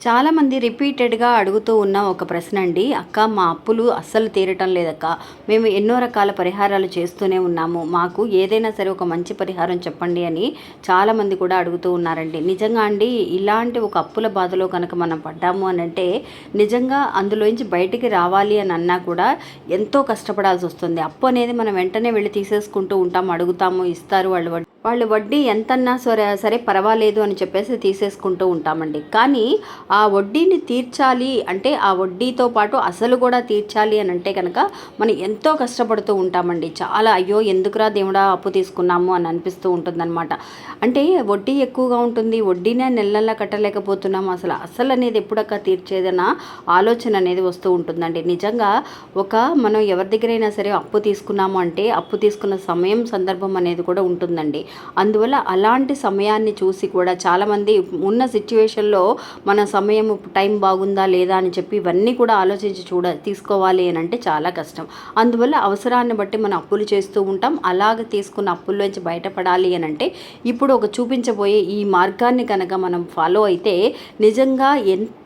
చాలామంది రిపీటెడ్గా అడుగుతూ ఉన్న ఒక ప్రశ్న అండి అక్క మా అప్పులు అస్సలు తీరటం లేదక్క. మేము ఎన్నో రకాల పరిహారాలు చేస్తూనే ఉన్నాము. మాకు ఏదైనా సరే ఒక మంచి పరిహారం చెప్పండి అని చాలామంది కూడా అడుగుతూ ఉన్నారండి. నిజంగా అండి ఇలాంటి ఒక అప్పుల బాధలో కనుక మనం పడ్డాము అని అంటే నిజంగా అందులోంచి బయటికి రావాలి అని అన్నా కూడా ఎంతో కష్టపడాల్సి వస్తుంది. అప్పు అనేది మనం వెంటనే వెళ్ళి తీసేసుకుంటూ ఉంటాము అడుగుతాము ఇస్తారు వాళ్ళు వాళ్ళు వడ్డీ ఎంతన్నా సరే సరే పర్వాలేదు అని చెప్పేసి తీసేసుకుంటూ ఉంటామండి. కానీ ఆ వడ్డీని తీర్చాలి అంటే ఆ వడ్డీతో పాటు అసలు కూడా తీర్చాలి అని అంటే కనుక మనం ఎంతో కష్టపడుతూ ఉంటామండి. చాలా అయ్యో ఎందుకురా దేవుడా అప్పు తీసుకున్నాము అని అనిపిస్తూ ఉంటుందన్నమాట. అంటే వడ్డీ ఎక్కువగా ఉంటుంది వడ్డీనే నెల కట్టలేకపోతున్నాము అసలు అసలు అనేది ఎప్పుడక్క తీర్చేదన్న ఆలోచన అనేది వస్తూ ఉంటుందండి. నిజంగా ఒక మనం ఎవరి దగ్గరైనా సరే అప్పు తీసుకున్నాము అంటే అప్పు తీసుకున్న సమయం సందర్భం అనేది కూడా ఉంటుందండి. అందువల్ల అలాంటి సమయాన్ని చూసి కూడా చాలామంది ఉన్న సిచ్యువేషన్లో మన సమయం టైం బాగుందా లేదా అని చెప్పి ఇవన్నీ కూడా ఆలోచించి చూడ తీసుకోవాలి అని అంటే చాలా కష్టం. అందువల్ల అవసరాన్ని బట్టి మనం అప్పులు చేస్తూ ఉంటాం. అలాగ తీసుకున్న అప్పుల్లోంచి బయటపడాలి అని అంటే ఇప్పుడు ఒక చూపించబోయే ఈ మార్గాన్ని కనుక మనం ఫాలో అయితే నిజంగా ఎంత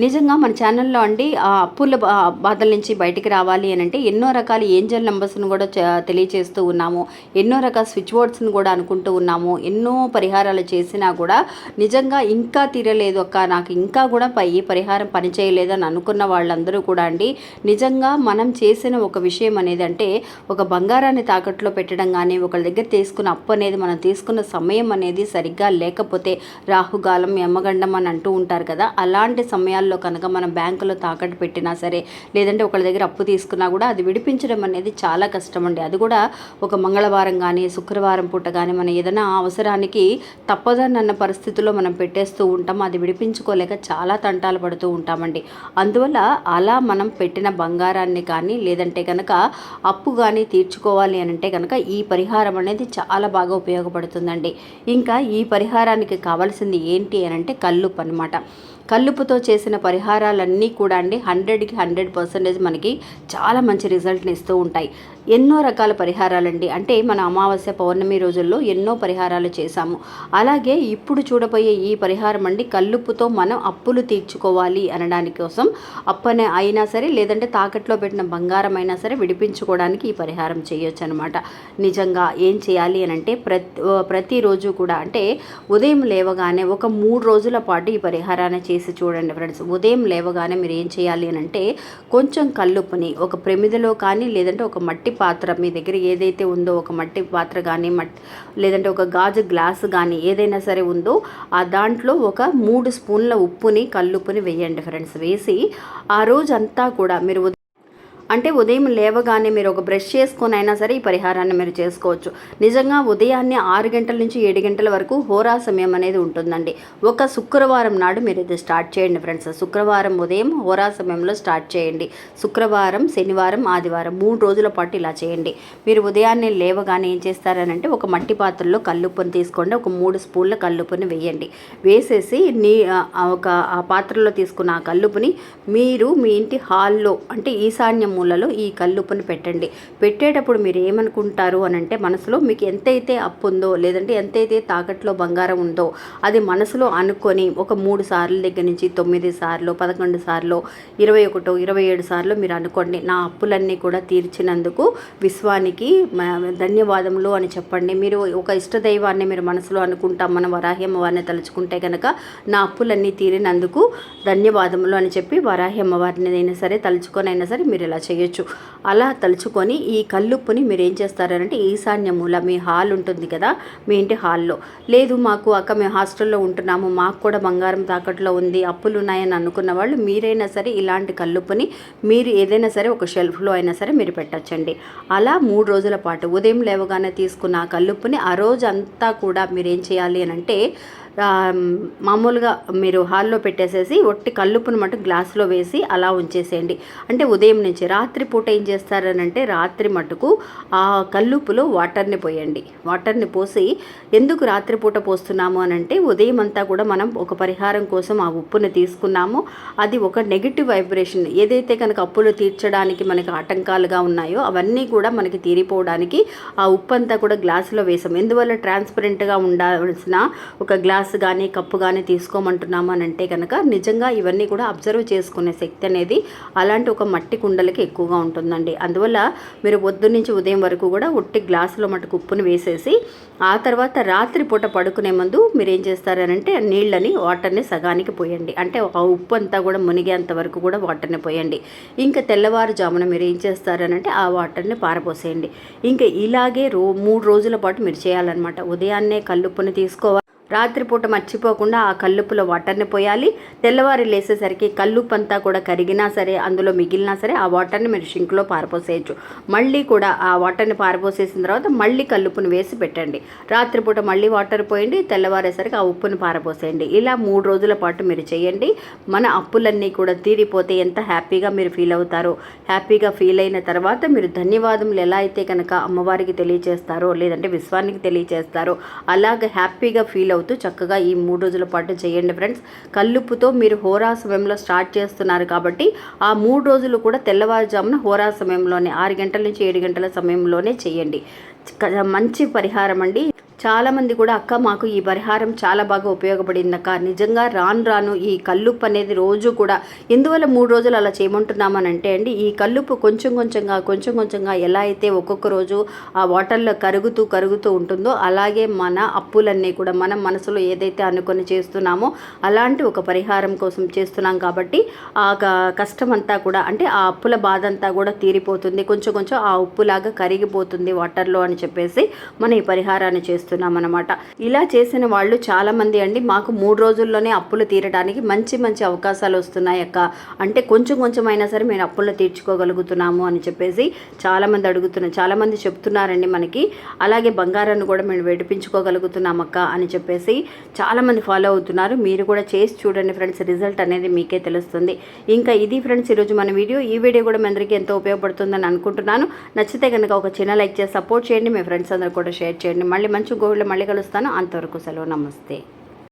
నిజంగా మన ఛానల్లో అండి ఆ అప్పుల బా- బాధల నుంచి బయటికి రావాలి అని అంటే ఎన్నో రకాల ఏంజల్ నెంబర్స్ను కూడా తెలియజేస్తూ తెలియచేస్తూ ఉన్నాము. ఎన్నో రకాల స్విచ్ బోర్డ్స్ని కూడా అనుకుంటూ ఉన్నాము. ఎన్నో పరిహారాలు చేసినా కూడా నిజంగా ఇంకా తీరలేదు అక్క. నాకు ఇంకా కూడా ఈ పరిహారం పనిచేయలేదని అనుకున్న వాళ్ళందరూ కూడా అండి నిజంగా మనం చేసిన ఒక విషయం అనేది అంటే ఒక బంగారాన్ని తాకట్లో పెట్టడం కానీ ఒకళ్ళ దగ్గర తీసుకున్న అప్పు అనేది మనం తీసుకున్న సమయం అనేది సరిగ్గా లేకపోతే రాహుగాలం యమగండం అని అంటూ ఉంటారు కదా. అలాంటి సమయాల్లో కనుక మనం బ్యాంకులో తాకట్టు పెట్టినా సరే లేదంటే ఒకళ్ళ దగ్గర అప్పు తీసుకున్నా కూడా అది విడిపించడం అనేది చాలా కష్టం అండి. అది కూడా ఒక మంగళవారం కానీ శుక్రవారం పూట కానీ మనం ఏదైనా అవసరానికి తప్పదన్న పరిస్థితుల్లో మనం పెట్టేస్తూ ఉంటాం. అది విడిపించుకోలేక చాలా తంటాలు పడుతూ ఉంటామండి. అందువల్ల అలా మనం పెట్టిన బంగారాన్ని కానీ లేదంటే కనుక అప్పు కానీ తీర్చుకోవాలి అని అంటే కనుక ఈ పరిహారం అనేది చాలా బాగా ఉపయోగపడుతుందండి. ఇంకా ఈ పరిహారానికి కావాల్సింది ఏంటి అని అంటే కల్లుప్పు అనమాట కల్లుపుతో చేసిన పరిహారాలన్నీ కూడా అండి హండ్రెడ్కి హండ్రెడ్ పర్సెంటేజ్ మనకి చాలా మంచి రిజల్ట్ని ఇస్తూ ఉంటాయి. ఎన్నో రకాల పరిహారాలండి. అంటే మన అమావాస్య పౌర్ణమి రోజుల్లో ఎన్నో పరిహారాలు చేశాము. అలాగే ఇప్పుడు చూడబోయే ఈ పరిహారం అండి కల్లుప్పుతో మనం అప్పులు తీర్చుకోవాలి అనడానికి కోసం అప్పనే అయినా సరే లేదంటే తాకట్లో పెట్టిన బంగారం అయినా సరే విడిపించుకోవడానికి ఈ పరిహారం చేయొచ్చు అనమాట నిజంగా ఏం చేయాలి అని అంటే ప్రతి ప్రతిరోజు కూడా అంటే ఉదయం లేవగానే ఒక మూడు రోజుల పాటు ఈ పరిహారాన్ని చేసి చూడండి ఫ్రెండ్స్. ఉదయం లేవగానే మీరు ఏం చేయాలి అని అంటే కొంచెం కల్లుప్పుని ఒక ప్రమిదలో కానీ లేదంటే ఒక మట్టి పాత్ర మీ దగ్గర ఏదైతే ఉందో ఒక మట్టి పాత్ర కానీ మట్టి లేదంటే ఒక గాజు గ్లాస్ కానీ ఏదైనా సరే ఉందో ఆ దాంట్లో ఒక మూడు స్పూన్ల ఉప్పుని కల్లుప్పుని వేయండి ఫ్రెండ్స్. వేసి ఆ రోజంతా కూడా మీరు అంటే ఉదయం లేవగానే మీరు ఒక బ్రష్ చేసుకొని అయినా సరే ఈ పరిహారాన్ని మీరు చేసుకోవచ్చు. నిజంగా ఉదయాన్నే ఆరు గంటల నుంచి ఏడు గంటల వరకు హోరా సమయం అనేది ఉంటుందండి. ఒక శుక్రవారం నాడు మీరు ఇది స్టార్ట్ చేయండి ఫ్రెండ్స్. శుక్రవారం ఉదయం హోరా సమయంలో స్టార్ట్ చేయండి. శుక్రవారం శనివారం ఆదివారం మూడు రోజుల పాటు ఇలా చేయండి. మీరు ఉదయాన్నే లేవగానే ఏం చేస్తారనంటే ఒక మట్టి పాత్రలో కల్లుప్పుని తీసుకోండి. ఒక మూడు స్పూన్ల కల్లుప్పుని వేయండి. వేసేసి నీ ఒక ఆ పాత్రలో తీసుకున్న ఆ కల్లుపుని మీరు మీ ఇంటి హాల్లో అంటే ఈశాన్యం మూలలో ఈ కల్లుప్పును పెట్టండి. పెట్టేటప్పుడు మీరు ఏమనుకుంటారు అని అంటే మనసులో మీకు ఎంతైతే అప్పు ఉందో లేదంటే ఎంతైతే తాకట్లో బంగారం ఉందో అది మనసులో అనుకొని ఒక మూడు సార్లు దగ్గర నుంచి తొమ్మిది సార్లు పదకొండు సార్లు ఇరవై ఒకటో ఇరవై ఏడు సార్లు మీరు అనుకోండి. నా అప్పులన్నీ కూడా తీర్చినందుకు విశ్వానికి ధన్యవాదములు అని చెప్పండి. మీరు ఒక ఇష్టదైవాన్ని మీరు మనసులో అనుకుంటాం మన వరాహ్యమ్మవారిని తలుచుకుంటే కనుక నా అప్పులన్నీ తీరినందుకు ధన్యవాదములు అని చెప్పి వరాహ్యమ్మవారిని అయినా సరే తలుచుకొని అయినా సరే మీరు ఇలా చేయొచ్చు. అలా తలుచుకొని ఈ కల్లుప్పుని మీరు ఏం చేస్తారంటే ఈశాన్య మూల మీ హాల్ ఉంటుంది కదా మీ ఇంటి హాల్లో. లేదు మాకు అక్క మేము హాస్టల్లో ఉంటున్నాము మాకు కూడా బంగారం తాకట్లో ఉంది అప్పులు ఉన్నాయని అనుకున్న వాళ్ళు మీరైనా సరే ఇలాంటి కల్లుప్పుని మీరు ఏదైనా సరే ఒక షెల్ఫ్లో అయినా సరే మీరు పెట్టచ్చండి. అలా మూడు రోజుల పాటు ఉదయం లేవగానే తీసుకున్న ఆ కల్లుప్పుని ఆ రోజు అంతా కూడా మీరు ఏం చేయాలి అని అంటే మామూలుగా మీరు హాల్లో పెట్టేసేసి ఒట్టి కల్లుప్పును మటుకు గ్లాసులో వేసి అలా ఉంచేసేయండి. అంటే ఉదయం నుంచి రాత్రి పూట ఏం చేస్తారనంటే రాత్రి మటుకు ఆ కల్లుప్పులో వాటర్ని పోయండి. వాటర్ని పోసి ఎందుకు రాత్రి పూట పోస్తున్నాము అని అంటే ఉదయం అంతా కూడా మనం ఒక పరిహారం కోసం ఆ ఉప్పుని తీసుకున్నాము. అది ఒక నెగిటివ్ వైబ్రేషన్. ఏదైతే కనుక అప్పులు తీర్చడానికి మనకి ఆటంకాలుగా ఉన్నాయో అవన్నీ కూడా మనకి తీరిపోవడానికి ఆ ఉప్పు అంతా కూడా గ్లాసులో వేసాం ఎందువల్ల ట్రాన్స్పరెంట్గా ఉండాల్సిన ఒక గ్లాస్ గ్లాస్ కానీ కప్పు కానీ తీసుకోమంటున్నాము అని అంటే కనుక నిజంగా ఇవన్నీ కూడా అబ్జర్వ్ చేసుకునే శక్తి అనేది అలాంటి ఒక మట్టి కుండలకి ఎక్కువగా ఉంటుందండి. అందువల్ల మీరు పొద్దు నుంచి ఉదయం వరకు కూడా ఉట్టి గ్లాసులో మటుకు ఉప్పుని వేసేసి ఆ తర్వాత రాత్రి పూట పడుకునే ముందు మీరు ఏం చేస్తారనంటే నీళ్ళని వాటర్ని సగానికి పోయండి. అంటే ఆ ఉప్పు అంతా కూడా మునిగేంత వరకు కూడా వాటర్ని పోయండి. ఇంకా తెల్లవారుజామున మీరు ఏం చేస్తారనంటే ఆ వాటర్ని పారపోసేయండి ఇంకా ఇలాగే రో మూడు రోజుల పాటు మీరు చేయాలన్నమాట. ఉదయాన్నే కల్లుప్పుని తీసుకోవాలి. రాత్రిపూట మర్చిపోకుండా ఆ కల్లుపులో వాటర్ని పోయాలి. తెల్లవారి లేసేసరికి కల్లుపంతా అంతా కూడా కరిగినా సరే అందులో మిగిలినా సరే ఆ వాటర్ని మీరు షింక్లో పారపోసేయచ్చు మళ్ళీ కూడా ఆ వాటర్ని పారపోసేసిన తర్వాత మళ్ళీ కల్లుప్పుని వేసి పెట్టండి. రాత్రిపూట మళ్ళీ వాటర్ పోయండి తెల్లవారేసరికి ఆ ఉప్పుని పారపోసేయండి ఇలా మూడు రోజుల పాటు మీరు చేయండి. మన అప్పులన్నీ కూడా తీరిపోతే ఎంత హ్యాపీగా మీరు ఫీల్ అవుతారో హ్యాపీగా ఫీల్ అయిన తర్వాత మీరు ధన్యవాదములు ఎలా అయితే కనుక అమ్మవారికి తెలియచేస్తారో లేదంటే విశ్వానికి తెలియచేస్తారో అలాగ హ్యాపీగా ఫీల్ అవుతూ చక్కగా ఈ మూడు రోజుల పాటు చేయండి ఫ్రెండ్స్. కల్లుప్పుతో మీరు హోరా సమయంలో స్టార్ట్ చేస్తున్నారు కాబట్టి ఆ మూడు రోజులు కూడా తెల్లవారుజామున హోరా సమయంలోనే ఆరు గంటల నుంచి ఏడు గంటల సమయంలోనే చేయండి. మంచి పరిహారం అండి. చాలామంది కూడా అక్క మాకు ఈ పరిహారం చాలా బాగా ఉపయోగపడింది అక్క. నిజంగా రాను రాను ఈ కల్లుప్పు అనేది రోజు కూడా ఎందువల్ల మూడు రోజులు అలా చేయమంటున్నామని అంటే అండి ఈ కల్లుప్పు కొంచెం కొంచెంగా కొంచెం కొంచెంగా ఎలా అయితే ఒక్కొక్క రోజు ఆ వాటర్లో కరుగుతూ కరుగుతూ ఉంటుందో అలాగే మన అప్పులన్నీ కూడా మనం మనసులో ఏదైతే అనుకొని చేస్తున్నామో అలాంటి ఒక పరిహారం కోసం చేస్తున్నాం కాబట్టి ఆ క- కష్టం అంతా కూడా అంటే ఆ అప్పుల బాధ అంతా కూడా తీరిపోతుంది. కొంచెం కొంచెం ఆ ఉప్పులాగా కరిగిపోతుంది వాటర్లో అని చెప్పేసి మన ఈ పరిహారాన్ని చేస్తున్నాం. అనమాట ఇలా చేసిన వాళ్ళు చాలా మంది అండి మాకు మూడు రోజుల్లోనే అప్పులు తీరడానికి మంచి మంచి అవకాశాలు వస్తున్నాయి అక్క. అంటే కొంచెం కొంచెం అయినా సరే మేము అప్పులు తీర్చుకోగలుగుతున్నాము అని చెప్పేసి చాలామంది అడుగుతున్నారు చాలామంది చెప్తున్నారండి మనకి. అలాగే బంగారాన్ని కూడా మేము విడిపించుకోగలుగుతున్నాం అక్క అని చెప్పేసి చాలామంది ఫాలో అవుతున్నారు. మీరు కూడా చేసి చూడండి ఫ్రెండ్స్ రిజల్ట్ అనేది మీకే తెలుస్తుంది. ఇంకా ఇది ఫ్రెండ్స్ ఈరోజు మన వీడియో. ఈ వీడియో కూడా మీ అందరికీ ఎంతో ఉపయోగపడుతుందని అనుకుంటున్నాను. నచ్చితే కనుక ఒక చిన్న లైక్ చేసి సపోర్ట్ చేయండి. మీ ఫ్రెండ్స్ అందరూ కూడా షేర్ చేయండి. మళ్ళీ మంచి గోల్డ్ మళ్ళీ కలుస్తాను. అంతవరకు సెలవు. నమస్తే.